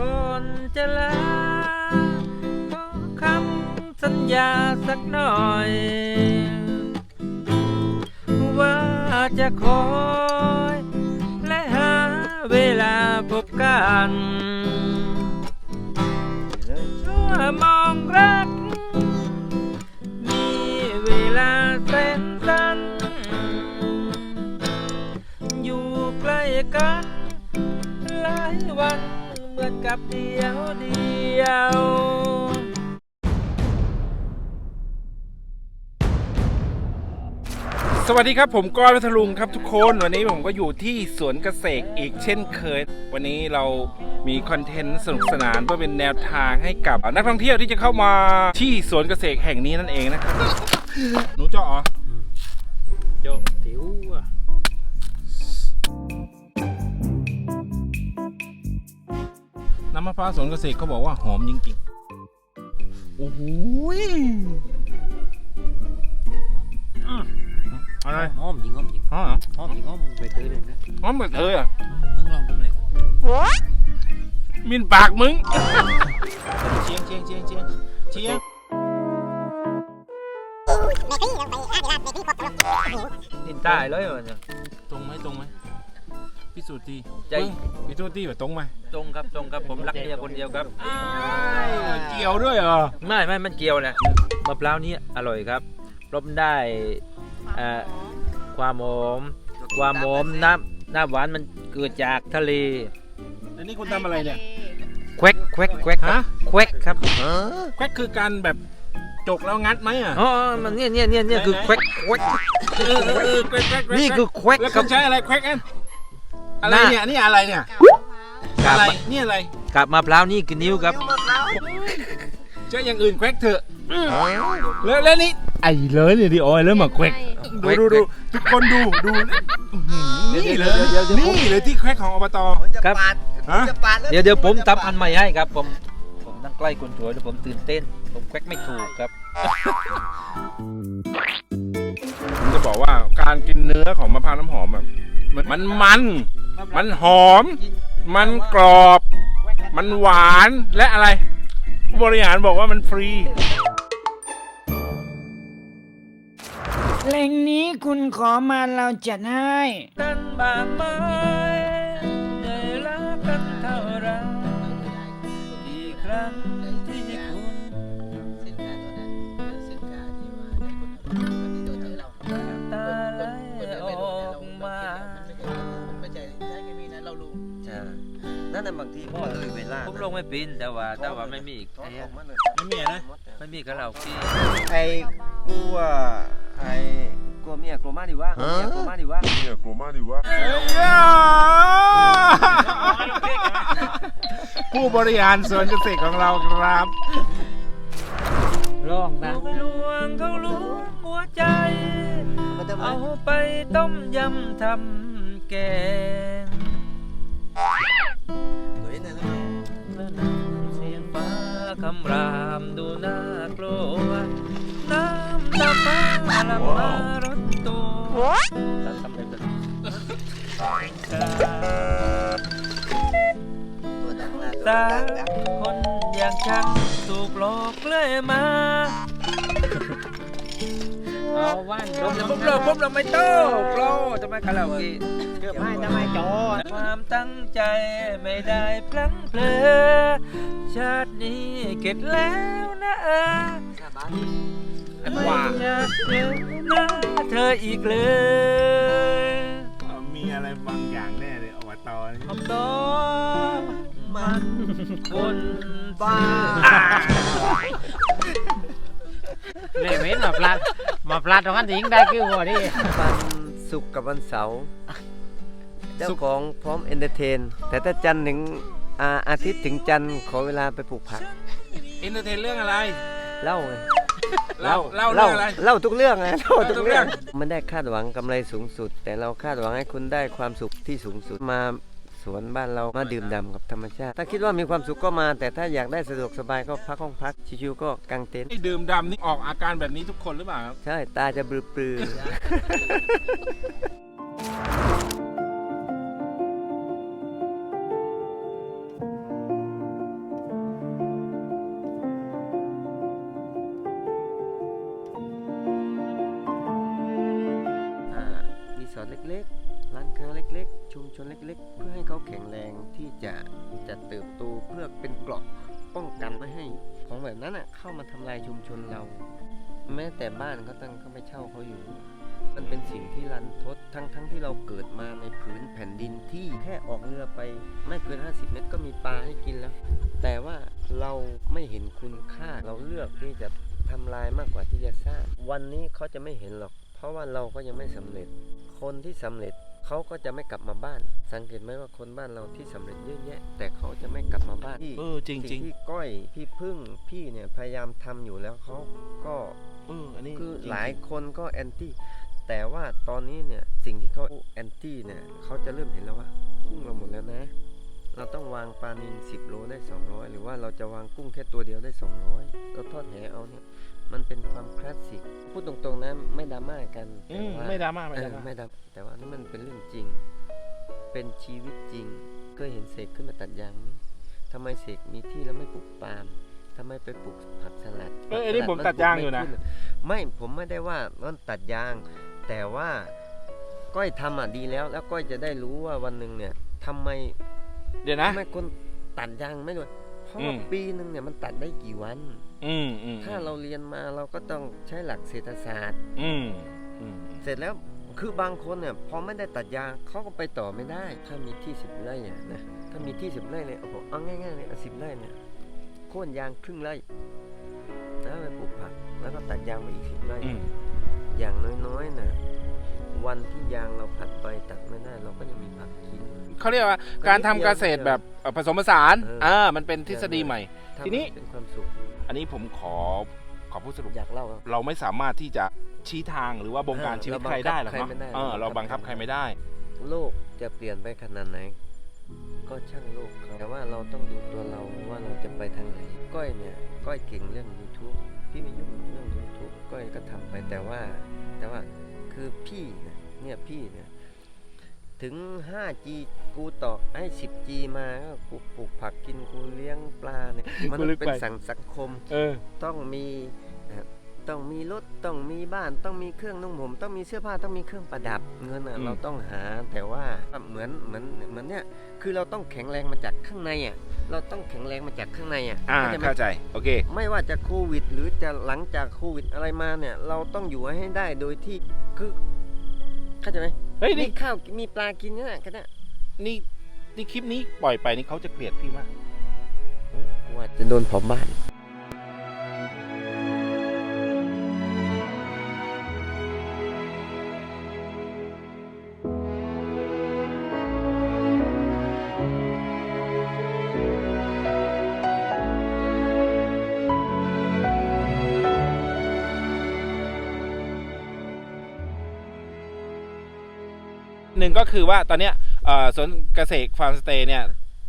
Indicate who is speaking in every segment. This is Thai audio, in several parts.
Speaker 1: ก่อนจะลาขอคำสัญญาสักหน่อย ว่าจะคอย และหาเวลาพบกันชั่วมองรัก มีเวลาเส้นสั้นอยู่ใกล้กัน กับเดียวเดียว
Speaker 2: สวัสดีครับผมก้อยพัทลุงครับทุกคนวันนี้ผมก็อยู่ที่สวนเกษตรอีกเช่นเคย วันนี้เรามีคอนเทนต์สนุกสนานเพื่อเป็นแนวทางให้กับนักท่องเที่ยวที่จะเข้ามาที่สวนเกษตรแห่งนี้นั่นเองนะครับหนูเจาะเหรอำมะพร้าวสวนเกษตรเขาบอกว่าหอมจริงๆ โอ้โหยอืมอะไร
Speaker 1: หอมจริงหอมจริง
Speaker 2: หอมเหรอ
Speaker 1: หอมจริงหอมใบเตยเลยนะ
Speaker 2: หอมแบบเธออะ
Speaker 1: มึงลองดูเลย
Speaker 2: มินปากมึงเชียงเชียงเชียงเชียงเชียง
Speaker 1: นินตายเลยมันย
Speaker 2: ตรงไหมตรงไหม พิสูจน์ที
Speaker 1: ใจ
Speaker 2: เบิ้งพิสูจน์ทีว่าตรงไหม
Speaker 1: ตรงครับตรงครับผมรักเมียคนเดียวครับ
Speaker 2: เกี่ยวด้วยเหรอ
Speaker 1: ไม่ไม่มันเกี่ยวแหละมะพร้าวนี้อร่อยครับรบได้เอ่อความหอมความหอมน้ำน้ำหวานมันเกิดจากทะเล
Speaker 2: แล้วนี่คุณทำอะไรเนี่ย
Speaker 1: แควกแควกแควกครับ
Speaker 2: ฮะ
Speaker 1: แควกครับ
Speaker 2: แควกคือการแบบจกแล้วงัดไหมอะ
Speaker 1: อ๋อมันเนี่ยเนี่ยเนี่ยเนี่ยคือ
Speaker 2: ไหนๆ
Speaker 1: แควกแควก
Speaker 2: เออเออเออแควกแควกแวก
Speaker 1: นี่คือแควก
Speaker 2: แล้ว
Speaker 1: ครั
Speaker 2: คุ
Speaker 1: บ
Speaker 2: ณใช้อะไรแควกกัน อะไร
Speaker 1: หน้า
Speaker 2: เนี่ยนี่อะไรเนี่ย
Speaker 1: กา
Speaker 2: อะ
Speaker 1: บ
Speaker 2: ไร
Speaker 1: มะ
Speaker 2: นี่อะไร
Speaker 1: กาบมะพร้าวนี่คือนิ้วครับ
Speaker 2: ใช้อย่างอื่นแควกเถอะแล้วแล้วนี่ไอ้เลยเนี่ยดิโอ้ยแล้วมาแควกดูดูดูทุกคนดูดูอื้อหือนี่เลยนี่เลยที่แควกของอบต
Speaker 1: ครับ
Speaker 2: ฮะ
Speaker 1: เดี๋ยวเดี๋ยวผมทำอันใหม่ให้ครับผมผมนั่งใกล้คนสวยแล้วผมตื่นเต้น ผมแควกไม่ถูกครับ
Speaker 2: ผมจะบอกว่าการกินเนื้อของมะพร้าวน้ำหอมอะมันมัน มันหอม มันกรอบ มันหวานและอะไรผู้บริหารบอกว่ามันฟรี
Speaker 3: เพลงนี้คุณขอมาเราจัดให้
Speaker 1: กันบางไม้
Speaker 4: บางทีพ่อเลยเวลา
Speaker 1: ผมลงไม่เป็นแต่ว่าแต่ว่าไม่มีไอ้
Speaker 2: ไม่มีนะ
Speaker 1: ไม่มีคาราโอเกะ
Speaker 4: ไอ้กลัวไอ้กลัวเมียกลัวมาดีว่าเมียกลัวมาดีว่า
Speaker 2: ผู้บริหารสวนเกษตรของเราครับ
Speaker 3: ร้องนะ
Speaker 1: เอาไปลวงเขาลวงหัวใจ เอาไปต้มยำทำแกง คำรามดูน่ากลัวน้ำตาฟ้าลำมารถตัวตามคำเดิมตาคนอย่างฉันถูกหลอกเลื่อยมา
Speaker 3: เอาว่าน
Speaker 1: ผมจะปุ๊บเราปุ๊บเราไม่โต้โปรจะไม่คาราโอเกะ
Speaker 3: เกือบไม่ทำไมจอด
Speaker 1: ความตั้งใจไม่ได้พลั้งเผลอชาตินี้เก็บแล้วนะเออไม่อยากเจอหน้าเธออีกเลย
Speaker 2: มีอะไรบางอย่างแน่เลยอบตนี่
Speaker 1: คำตอบมันคนบ้า
Speaker 3: เลยเว้นมาพลาดมาพลาดตรงนั้นทิ้งได้คือหัวนี่
Speaker 4: วันศุกร์กับวันเสาร์เจ้าของพร้อมเอนเตอร์เทน แต่ถ้าจันทร์ถึงอาอาทิตย์ถึงจันทร์ขอเวลาไปปลูกผัก
Speaker 2: เอนเตอร์เทนเรื่องอะไร
Speaker 4: เล่าไง
Speaker 2: เล่าเล่าเรื่องอะไร
Speaker 4: เล่าทุกเรื่องไงเล่าทุก
Speaker 2: เล่าทุกเรื่
Speaker 4: เรื่
Speaker 2: อ
Speaker 4: องงมันได้คาดหวังกำไรสูงสุด แต่เราคาดหวังให้คุณได้ความสุขที่สูงสุดมา สวนบ้านเรามาดื่มด่ำกับธรรมชาติ ถ้าคิดว่ามีความสุขก็มา แต่ถ้าอยากได้สะดวกสบายก็พักห้องพักชิวๆก็กางเต็นท์
Speaker 2: ไอ้ดื่มดำนี่ออกอาการแบบนี้ทุกคนหรือเปล่าครับ
Speaker 4: ใช่ ตาจะปลือๆ ให้ของแบบนั้นอะเข้ามาทำลายชุมชนเรา แม้แต่บ้านก็ตั้งเขาไปเช่าเขาอยู่ มันเป็นสิ่งที่รันทดทั้งทั้งที่เราเกิดมาในผืนแผ่นดินที่แค่ออกเรือไป ไม่เกิน 50 เมตรก็มีปลาให้กินแล้ว แต่ว่าเราไม่เห็นคุณค่าเราเลือกที่จะทำลายมากกว่าที่จะสร้าง วันนี้เขาจะไม่เห็นหรอก เพราะว่าเราก็ยังไม่สำเร็จ คนที่สำเร็จ เขาก็จะไม่กลับมาบ้าน สังเกตไหมว่าคนบ้านเราที่สำเร็จเยอะแยะ แต่เขาจะไม่กลับมาบ้านที่
Speaker 2: เออจริงจริ
Speaker 4: สิ่
Speaker 2: ง
Speaker 4: งที่ก้อยพี่พึ่งพี่เนี่ยพยายามทำอยู่แล้วเขาก็
Speaker 2: เอออันนี้
Speaker 4: คือ
Speaker 2: จริงๆ
Speaker 4: หลายคนก็แอนตี้แต่ว่าตอนนี้เนี่ยสิ่งที่เขาแอนตี้เนี่ยเขาจะเริ่มเห็นแล้วว่ากุ้งเราหมดแล้วนะเราต้อง วางปลานิล10 โลได้ 200 หรือว่าเราจะวางกุ้งแค่ตัวเดียวได้ 200เราทอดแหเอาเนี่ยมันเป็นความคลาสสิกพูดตรงๆนะไม่ดราม่ากัน
Speaker 2: อื
Speaker 4: แต่
Speaker 2: ม
Speaker 4: ว่า
Speaker 2: ไม่ดราม่าไม่
Speaker 4: เอ
Speaker 2: ด
Speaker 4: อ
Speaker 2: ราม่า
Speaker 4: ไม่ดราม่าแต่ว่านี่มันเป็นเรื่องจริง เป็นชีวิตจริงเคยเห็นเสกขึ้นมาตัดยางไหมทำไมเสกมีที่แล้วไม่ปลูกปาล์มทำไมไปปลูกผักสลัด
Speaker 2: เอ้ยอันนี้
Speaker 4: ผักส
Speaker 2: ผม
Speaker 4: ลั
Speaker 2: ตัดยางอยู่นะ
Speaker 4: มัปลูกไม่ขึ้ไม่ผมไม่ได้ว่ามันตัดยาง แต่ว่าก้อยทำอะดีแล้ว แล้วก้อยจะได้รู้ว่าวันหนึ่งเนี่ยทำไม
Speaker 2: เดี๋ยวนะ
Speaker 4: ทำไมคนตัดยางไม่ด้วยเพราะว่า
Speaker 2: อืม
Speaker 4: ปีหนึ่งเนี่ยมันตัดได้กี่วัน
Speaker 2: อืมอืม
Speaker 4: ถ้าเราเรียนมาเราก็ต้องใช้หลักเศรษฐศาสตร์
Speaker 2: อืมอืม
Speaker 4: เสร็จแล้วคือบางคนเนี่ยพอไม่ได้ตัดยางเขาก็ไปต่อไม่ได้ ถ้ามีที่สิบไร่อะนะถ้ามีที่สิบไร่เลยโอ้โหเอาง่ายๆเลยเอาสิบไร่เนี่ยโค่นยางครึ่งไร่แล้วไปปลูกผักแล้วก็ตัดยางไปอีกสิบไร่
Speaker 2: อืม
Speaker 4: อย่างน้อยๆน่ะวันที่ยางเราผัดไปตัดไม่ได้ เราก็ยังมีผักกิน
Speaker 2: เขาเรียกว่าการทำเกษตรแบบเอ่อผสมผสาน
Speaker 4: เออ
Speaker 2: อ่ามันเป็นทฤษฎีใหม่
Speaker 4: ทำ
Speaker 2: ทีนี้
Speaker 4: ให้เป็นความสุข
Speaker 2: อันนี้ผมขอขอพูดสรุป
Speaker 4: อยากเล่าครับ
Speaker 2: เราไม่สามารถที่จะชี้ทางหรือว่าบงการ
Speaker 4: เออ
Speaker 2: ชีวิต
Speaker 4: เราบัง
Speaker 2: ใครได้หรอก
Speaker 4: คับ
Speaker 2: เนาะ
Speaker 4: ใครไม่ได้
Speaker 2: เออเราบังคับใครไม่ได้
Speaker 4: โลกจะเปลี่ยนไปขนาดไหน ก็ช่างโลกเขาแต่ว่าเราต้องดูตัวเราว่าเราจะไปทางไหน ก้อยเนี่ย ก้อยเก่งเรื่อง YouTube พี่ไม่ยุ่งเรื่อง YouTube ก้อยก็ทำไปแต่ว่า แต่ว่าคือพี่เนี่ยเนี่ยพี่เนี่ย ถึง 5G กูต่อให้ 10G มาก็กูปลูกผักกินกูเลี้ยงปลาเนี่ยมัน
Speaker 2: กูลึก
Speaker 4: เป็น
Speaker 2: ไป
Speaker 4: สังสังคม
Speaker 2: เออ
Speaker 4: ต้องมีนะครับต้องมีรถต้องมีบ้านต้องมีเครื่องนุ่งห่มต้องมีเสื้อผ้าต้องมีเครื่องประดับเงินอะ
Speaker 2: อืม
Speaker 4: เราต้องหาแต่ว่าเหมือนเหมือนเหมือนเนี่ยคือเราต้องแข็งแรงมาจากข้างในอะเราต้องแข็งแรงมาจากข้างในอะ
Speaker 2: อ่า
Speaker 4: เข้าใจไหม
Speaker 2: เข้าใจโอเค
Speaker 4: ไม่ว่าจะโควิด หรือจะหลังจากโควิดอะไรมาเนี่ย เราต้องอยู่ให้ได้โดยที่คือเข้าใจไหม
Speaker 2: เฮ้ย
Speaker 4: มี
Speaker 2: นี่
Speaker 4: ข้าวมีปลากินเนี่ยนะก็ได้
Speaker 2: นี่นี่คลิปนี้ปล่อยไปนี่เขาจะเกลียดพี่มาก
Speaker 4: กลัวจะโดนเผาบ้าน
Speaker 2: นึ่งก็คือว่าตอนเนี้ยเอ่อสวนเกษตรฟาร์มสเตย์เนี่ย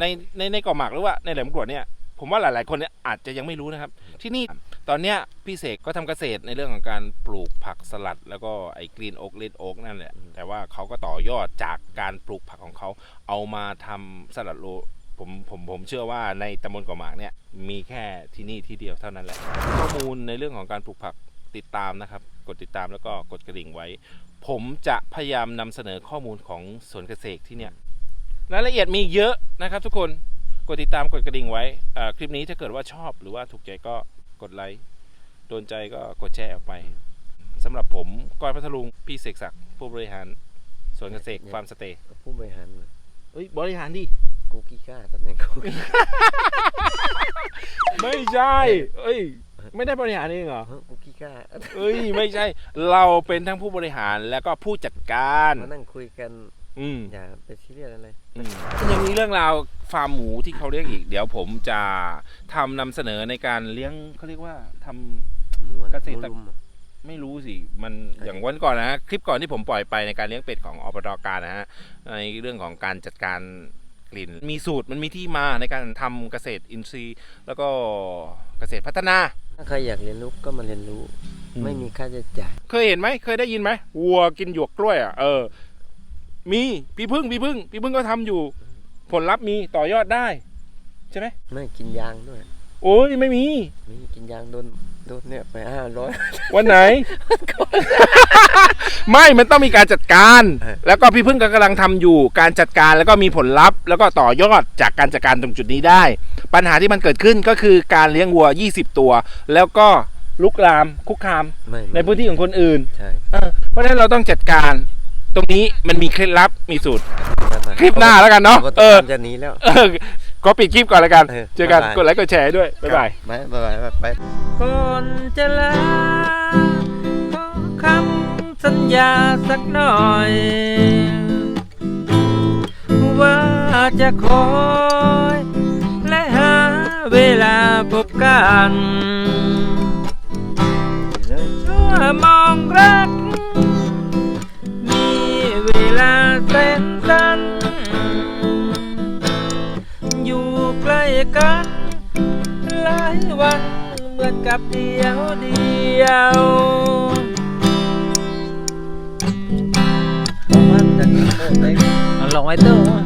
Speaker 2: ในในในเกาะหมากหรือว่าในแหลมกรวดเนี่ยผมว่าหลาย ๆ คนเนี่ยอาจจะยังไม่รู้นะครับ ที่นี่ตอนเนี้ยพี่เสกก็ทำเกษตรในเรื่องของการปลูกผักสลัด แล้วก็ไอ้กรีนโอ๊กเลดโอ๊กนั่นแหละ
Speaker 4: อืม
Speaker 2: แต่ว่าเขาก็ต่อยอดจากการปลูกผักของเขาเอามาทำสลัดโลผมผมผมเชื่อว่าในตำบลเกาะหมากเนี่ยมีแค่ที่นี่ที่เดียวเท่านั้นแหละข้อมูลในเรื่องของการปลูกผักติดตามนะครับ กดติดตามแล้วก็กดกระดิ่งไว้ ผมจะพยายามนำเสนอข้อมูลของสวนเกษตรที่เนี่ยรายละเอียดมีเยอะนะครับทุกคนกดติดตามกดกระดิ่งไว้เอ่อคลิปนี้ถ้าเกิดว่าชอบหรือว่าถูกใจก็กดไลค์โดนใจก็กดแชร์ออกไปสำหรับผมก้อยพัทลุงพี่เสกศักดิ์ผู้บริหารสวนเกษตรฟาร์มสเตย์
Speaker 4: ผู้บริหารน่ะ
Speaker 2: เอ้ยบริหารดิ
Speaker 4: กูกี้ก้าตำแหน่งกูกี้
Speaker 2: ไม่ใช่ เอ้ย ไม่ได้บริหารเองเหรอ
Speaker 4: กูกี้ก้า
Speaker 2: เอ้ยไม่ใช่ เราเป็นทั้งผู้บริหารแล้วก็ผู้จัดการ
Speaker 4: มานั่งคุยกัน
Speaker 2: อืม
Speaker 4: อย่าไปซีเรียสอะไร
Speaker 2: อืมยังมีเรื่องราวฟาร์มหมูที่เขาเลี้ยงอีก เดี๋ยวผมจะทำนำเสนอในการเลี้ยงเขาเรียกว่าทำ
Speaker 4: มวล
Speaker 2: เกษตร
Speaker 4: มวลลุมอะ
Speaker 2: ไม่รู้สิ มันอย่างวันก่อนนะฮะคลิปก่อนที่ผมปล่อยไปในการเลี้ยงเป็ดของอบตการนะฮะในเรื่องของการจัดการกลิ่น มีสูตรมันมีที่มาในการทำเกษตรอินทรีย์ แล้วก็ เกษตรพัฒนา
Speaker 4: ถ้าใครอยากเรียนรู้ก็มาเรียนรู้ ไม่มีค่าใช้จ่าย
Speaker 2: เคยเห็นไหมเคยได้ยินไหมวัวกินหยวกกล้วยอะเออ มีพี่พึ่งพี่พึ่งพี่พึ่งก็ทำอยู่ ผลลัพธ์มีต่อยอดได้ ใช่ไหม
Speaker 4: ไม่กินยางด้วย
Speaker 2: โอ้ยไม่มี
Speaker 4: มีกินยางโดน โดนเนี่ยไปห้าร้อย
Speaker 2: วันไหน ไม่มันต้องมีการจัดการ
Speaker 4: เออ
Speaker 2: แล้วก็พี่พึ่งก็กำลังทำอยู่การจัดการแล้วก็มีผลลัพธ์ แล้วก็ต่อยอดจากการจัดการตรงจุดนี้ได้ ปัญหาที่มันเกิดขึ้นก็คือการเลี้ยงวัว 20 ตัว แล้วก็ลุกลามคุกคาม
Speaker 4: ไม่
Speaker 2: ในพื้นที่ของคนอื่น
Speaker 4: ใช่
Speaker 2: เออเพราะฉะนั้นเราต้องจัดการ ตรงนี้มันมีเคล็ดลับมีสูตร คลิปหน้าแล้วกันเนาะ
Speaker 4: เอ
Speaker 2: เอ
Speaker 4: อ
Speaker 2: อ
Speaker 4: จะหนีแล้ว
Speaker 2: เออ ก็ปิดคลิปก่อนแล้วกัน
Speaker 4: เออ
Speaker 2: เจอกัน
Speaker 4: บ๊ายบาย
Speaker 2: กดไลค์กดแชร์ให้ด้วย บ๊ายบาย
Speaker 4: บายบายบายบาย
Speaker 1: ก่อนจะลาขอคำสัญญาสักหน่อย ว่าจะคอย และหาเวลาพบกัน วันเหมือนกับเดียวเดียวมันจะโคตรเล็ก
Speaker 3: เอาลงไว้ตู้